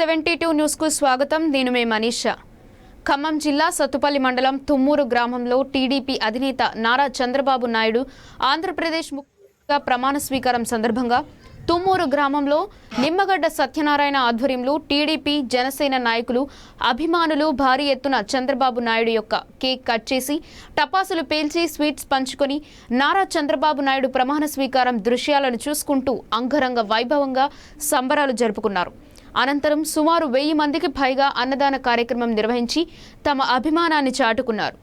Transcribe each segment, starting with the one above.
Seventy two న్యూస్కు స్వాగతం. నేను మే మనీషా. ఖమ్మం జిల్లా సత్తుపల్లి మండలం తుమ్మూరు గ్రామంలో టీడీపీ అధినేత నారా చంద్రబాబు నాయుడు ఆంధ్రప్రదేశ్ ముఖ్యంగా ప్రమాణ స్వీకారం సందర్భంగా తుమ్మూరు గ్రామంలో నిమ్మగడ్డ సత్యనారాయణ ఆధ్వర్యంలో టీడీపీ జనసేన నాయకులు అభిమానులు భారీ ఎత్తున చంద్రబాబు నాయుడు యొక్క కేక్ కట్ చేసి టపాసులు పేల్చి స్వీట్స్ పంచుకొని నారా చంద్రబాబు నాయుడు ప్రమాణ స్వీకారం దృశ్యాలను చూసుకుంటూ అంగరంగ వైభవంగా సంబరాలు జరుపుకున్నారు. అనంతరం సుమారు వెయ్యి మందికి పైగా అన్నదాన కార్యక్రమం నిర్వహించి తమ అభిమానాన్ని చాటుకున్నారు.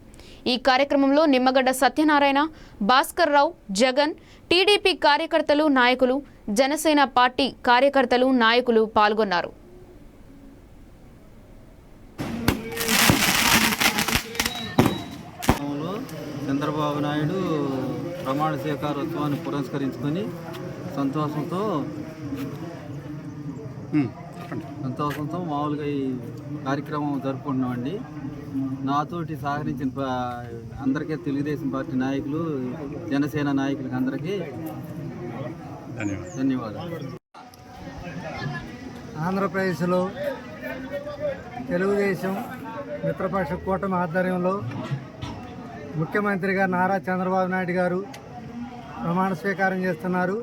ఈ కార్యక్రమంలో నిమ్మగడ్డ సత్యనారాయణ భాస్కర్ రావు జగన్ టీడీపీ కార్యకర్తలు నాయకులు జనసేన పార్టీ కార్యకర్తలు నాయకులు పాల్గొన్నారు. చంద్రబాబు నాయుడు ప్రమాణ స్వీకారోత్సవాన్ని పురస్కరించుకొని సంతోషంతో సంతోషంతో మామూలుగా ఈ కార్యక్రమం జరుపుకుంటున్నామండి. నాతోటి సహకరించిన అందరికీ తెలుగుదేశం పార్టీ నాయకులు జనసేన నాయకులకి అందరికీ ధన్యవాదాలు. ఆంధ్రప్రదేశ్లో తెలుగుదేశం మిత్రపక్ష కూటమి ఆధ్వర్యంలో ముఖ్యమంత్రిగా నారా చంద్రబాబు నాయుడు గారు ప్రమాణ స్వీకారం చేస్తున్నారు.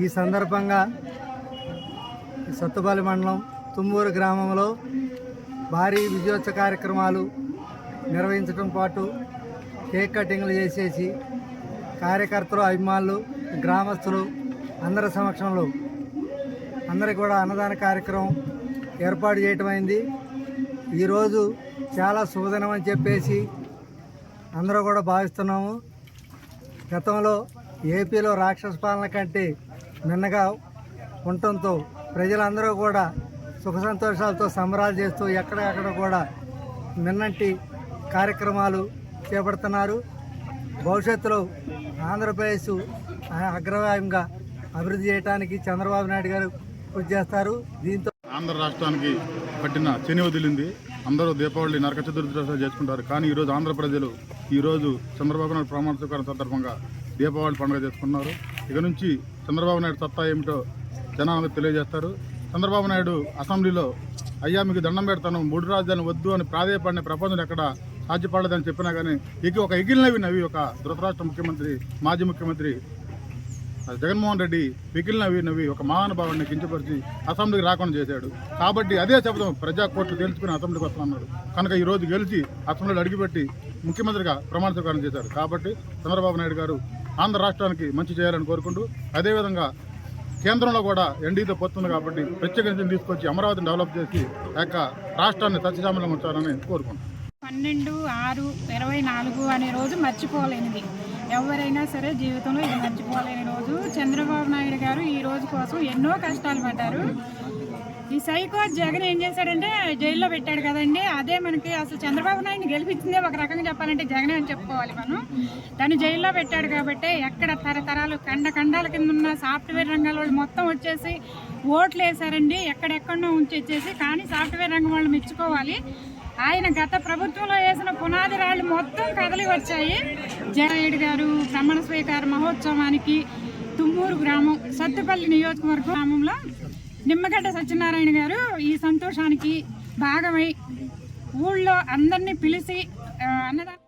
ఈ సందర్భంగా సత్తుపల్లి మండలం తుమ్మూరు గ్రామంలో భారీ విజయోత్సవ కార్యక్రమాలు నిర్వహించడం పాటు కేక్ కటింగ్లు చేసేసి కార్యకర్తలు అభిమానులు గ్రామస్తులు అందరి సమక్షంలో అందరికి కూడా అన్నదాన కార్యక్రమం ఏర్పాటు చేయటం అయింది. ఈరోజు చాలా శుభదినం అని చెప్పేసి అందరూ కూడా భావిస్తున్నాము. గతంలో ఏపీలో రాక్షస పాలన కంటే మిన్నగా ఉండటంతో ప్రజలందరూ కూడా సుఖ సంతోషాలతో సంబరాలు చేస్తూ ఎక్కడెక్కడ కూడా మిన్నంటి కార్యక్రమాలు చేపడుతున్నారు. భవిష్యత్తులో ఆంధ్రప్రదేశ్ అగ్రవాయంగా అభివృద్ధి చేయడానికి చంద్రబాబు నాయుడు గారు కృషి చేస్తారు. దీంతో ఆంధ్ర రాష్ట్రానికి పట్టిన శని వదిలింది. అందరూ దీపావళి నరక చతుర్దశి చేసుకుంటారు. కానీ ఈరోజు ఆంధ్ర ప్రజలు ఈరోజు చంద్రబాబు నాయుడు ప్రమాణ స్వీకారం సందర్భంగా దీపావళి పండుగ చేసుకున్నారు. ఇక నుంచి చంద్రబాబు నాయుడు సత్తా ఏమిటో జనాలు తెలియజేస్తారు. చంద్రబాబు నాయుడు అసెంబ్లీలో అయ్యా మీకు దండం పెడతాను మూడు రాజధాని వద్దు అని ప్రాధేయపడిన ప్రపంచం ఎక్కడ సాధ్యపడలేదని చెప్పినా కానీ ఇక ఒక ఎగిలినవి నవి ఒక ధృతరాష్ట్ర ముఖ్యమంత్రి మాజీ ముఖ్యమంత్రి జగన్మోహన్ రెడ్డి మిగిలినవి నవి ఒక మహానుభావాన్ని కించపరిచి అసెంబ్లీకి రాకుండా చేశాడు. కాబట్టి అదే శబ్దం ప్రజా కోర్టు తేల్చుకుని అసెంబ్లీకి వస్తున్నాడు కనుక ఈ రోజు గెలిచి అసెంబ్లీలో అడుగుపెట్టి ముఖ్యమంత్రిగా ప్రమాణ స్వీకారం చేశారు. కాబట్టి చంద్రబాబు నాయుడు గారు ఆంధ్ర రాష్ట్రానికి మంచి చేయాలని కోరుకుంటూ అదేవిధంగా కేంద్రంలో కూడా ఎన్డీతో పోతుంది కాబట్టి ప్రత్యేకించి తీసుకొచ్చి అమరావతిని డెవలప్ చేసి యొక్క రాష్ట్రాన్ని సత్యశామలం ఉంచాలని కోరుకుంటున్నాను పన్నెండు ఆరు ఇరవై నాలుగు అనే రోజు మర్చిపోలేనిది. ఎవరైనా సరే జీవితంలో ఇది మర్చిపోలేని రోజు. చంద్రబాబు నాయుడు గారు ఈ రోజు కోసం ఎన్నో కష్టాలు పడ్డారు. ఈ సైకో జగన్ ఏం చేశాడంటే జైల్లో పెట్టాడు కదండి. అదే మనకి అసలు చంద్రబాబు నాయుడిని గెలిపించిందే ఒక రకంగా చెప్పాలంటే జగనే అని చెప్పుకోవాలి మనం. తను జైల్లో పెట్టాడు కాబట్టి ఎక్కడ తరతరాలు కండ కండాల కింద ఉన్న సాఫ్ట్వేర్ రంగాల వాళ్ళు మొత్తం వచ్చేసి ఓట్లు వేశారండి. ఎక్కడెక్కడో ఉంచేసేసి కానీ సాఫ్ట్వేర్ రంగం వాళ్ళు మెచ్చుకోవాలి. ఆయన గత ప్రభుత్వంలో వేసిన పునాది రాళ్ళు మొత్తం కదలి వచ్చాయి. జనాయుడు గారు బ్రహ్మణ స్వీకార మహోత్సవానికి తుమ్మూరు గ్రామం సత్తుపల్లి నియోజకవర్గం గ్రామంలో నిమ్మగడ్డ సత్యనారాయణ గారు ఈ సంతోషానికి భాగమై ఊళ్ళో అందరినీ పిలిచి ఆ, అన్నదానం